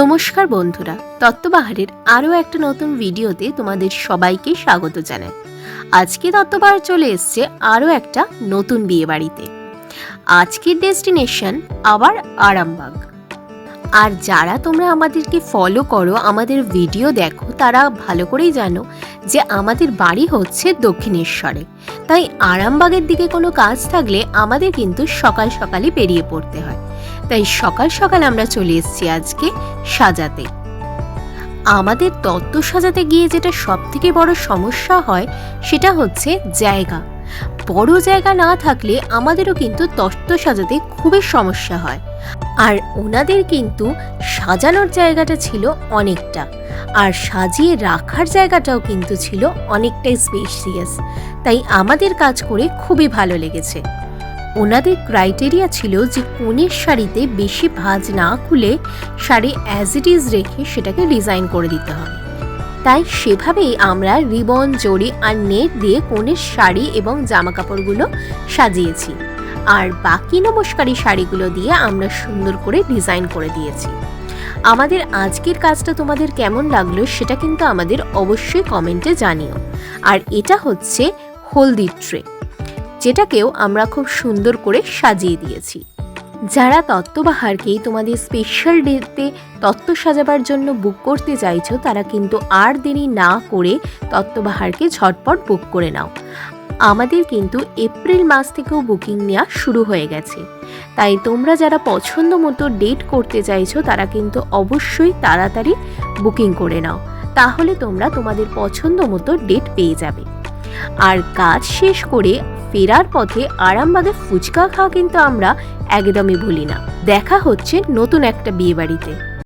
নমস্কার বন্ধুরা, তত্ত্ববাহারের আরও একটা নতুন ভিডিওতে তোমাদের সবাইকে স্বাগত জানাই। আজকে তত্ত্ববাহার চলে এসছে আরও একটা নতুন বিয়ে বাড়িতে আজকের ডেস্টিনেশন আবার আরামবাগ। আর যারা তোমরা আমাদেরকে ফলো করো, আমাদের ভিডিও দেখো, তারা ভালো করেই জানো যে আমাদের বাড়ি হচ্ছে দক্ষিণেশ্বরে। তাই আরামবাগের দিকে কোনো কাজ থাকলে আমাদের কিন্তু সকাল সকালই বেরিয়ে পড়তে হয়। তাই সকাল সকাল আমরা চলে এসেছি আজকে সাজাতে। আমাদের তত্ত্ব সাজাতে গিয়ে যেটা সবথেকে বড় সমস্যা হয় সেটা হচ্ছে জায়গা। বড় জায়গা না থাকলে আমাদেরও কিন্তু তত্ত্ব সাজাতে খুবই সমস্যা হয়। আর ওনাদের কিন্তু সাজানোর জায়গাটা ছিল অনেকটা, আর সাজিয়ে রাখার জায়গাটাও কিন্তু ছিল অনেকটাই স্পেশিয়াস তাই আমাদের কাজ করে খুবই ভালো লেগেছে। ওনাদের ক্রাইটেরিয়া ছিল যে কনের শাড়িতে বেশি ভাঁজ না খুলে শাড়ি অ্যাজ ইট ইজ রেখে সেটাকে ডিজাইন করে দিতে হবে। তাই সেভাবেই আমরা রিবন, জড়ি আর নেট দিয়ে কনের শাড়ি এবং জামা কাপড়গুলো সাজিয়েছি। আর বাকি নমস্কারী শাড়িগুলো দিয়ে আমরা সুন্দর করে ডিজাইন করে দিয়েছি। আমাদের আজকের কাজটা তোমাদের কেমন লাগল সেটা কিন্তু আমাদের অবশ্যই কমেন্টে জানিও। আর এটা হচ্ছে হলদির ট্রে, যেটাকেও আমরা খুব সুন্দর করে সাজিয়ে দিয়েছি। যারা তত্ত্ববাহারকেই তোমাদের স্পেশাল ডেতে তত্ত্ব সাজাবার জন্য বুক করতে চাইছো, তারা কিন্তু আর দেরি না করে তত্ত্ববাহারকে ঝটপট বুক করে নাও। আমাদের কিন্তু এপ্রিল মাস থেকেও বুকিং নেওয়া শুরু হয়ে গেছে। তাই তোমরা যারা পছন্দ মতো ডেট করতে চাইছো, তারা কিন্তু অবশ্যই তাড়াতাড়ি বুকিং করে নাও। তাহলে তোমরা তোমাদের পছন্দ মতো ডেট পেয়ে যাবে। আর কাজ শেষ করে ফেরার পথে আরামবাগে ফুচকা খাওয়া কিন্তু আমরা একদমই ভুলি না। দেখা হচ্ছে নতুন একটা বিয়ে বাড়িতে